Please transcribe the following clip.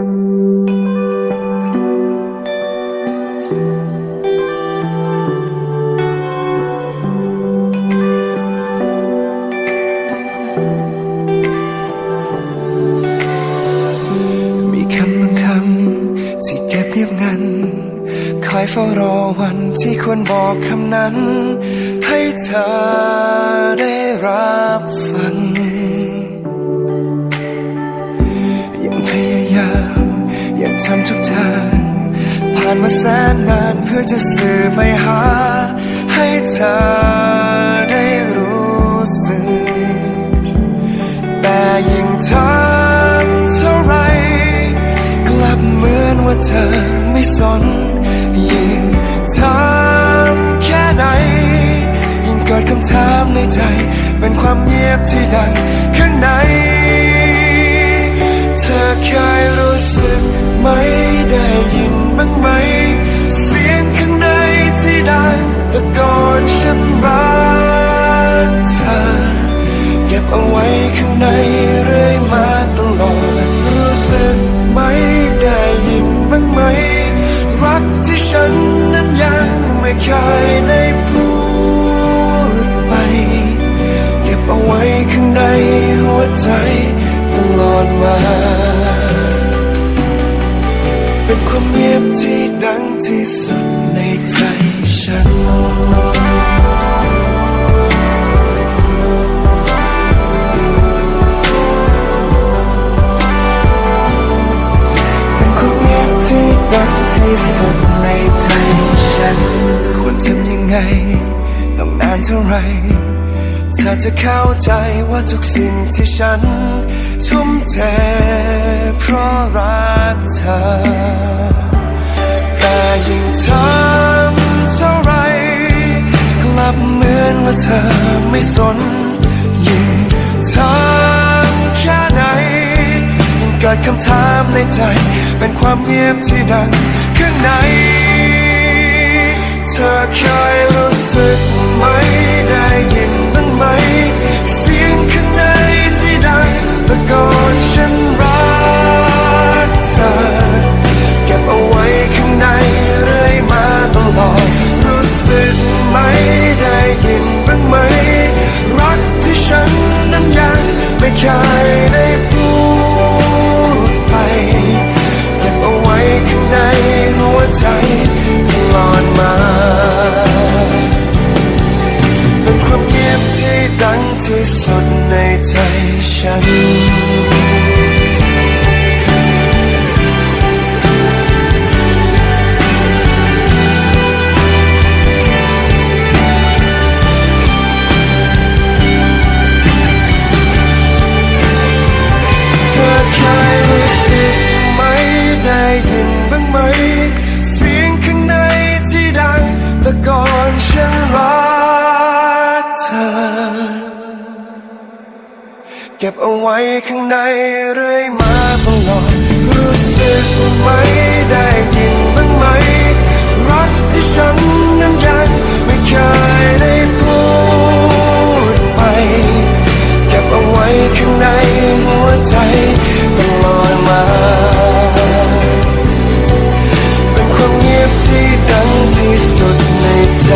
อยเฝ้ารอวันที่ควรบอกคำนั้น ให้เธอได้รับฟังยัง ทำทุกทางผ่านมาแสนนานเพื่อจะสื่อไปหา ให้เธอได้รู้สึก แต่ยิ่งทำเท่าไร กลับเหมือนว่าเธอไม่สน ยิ่งทำแค่ไหน ยิ่งเกิดคำถามในใจ เป็นความเงียบที่ดังข้างใน บเอาไว้ข้างในเรื่อยมาตลอด รู้สึกไหมได้ยินบ้างไหม รักที่ฉันนั้นยังไม่เคยได้พูดไป เก็บเอาไว้ข้างในหัวใจตลอดมา เป็นความเงียบที่ดังที่สุด ที่ดังที่สุดในใจฉันควรทำยังไง ต้องนานเท่าไรเธอจะเข้าใจว่าทุกสิ่งที่ฉัน ทุ่มเทเพราะรักเธอ แต่ยิ่งทำเท่าไร กลับเหมือนว่าเธอไม่สน ยิ่งทำแค่ไหนยิ่งเกิดคำถามในใจ เป็นความเงียบที่ดังข้างใน ฉัน เธอเคยรู้สึกไหมได้ยินบ้างไหม เสียงข้างในที่ดังตะโกนฉันรักเธอ เก็บเอาไว้ข้างในเรื่อยมาตลอดรู้สึกไหมได้ยินบ้างไหม รักที่ฉันนั้นยังไม่เคยได้พูดไป เก็บเอาไว้ข้างในหัวใจตลอดมา เป็นความเงียบที่ดังที่สุดในใจ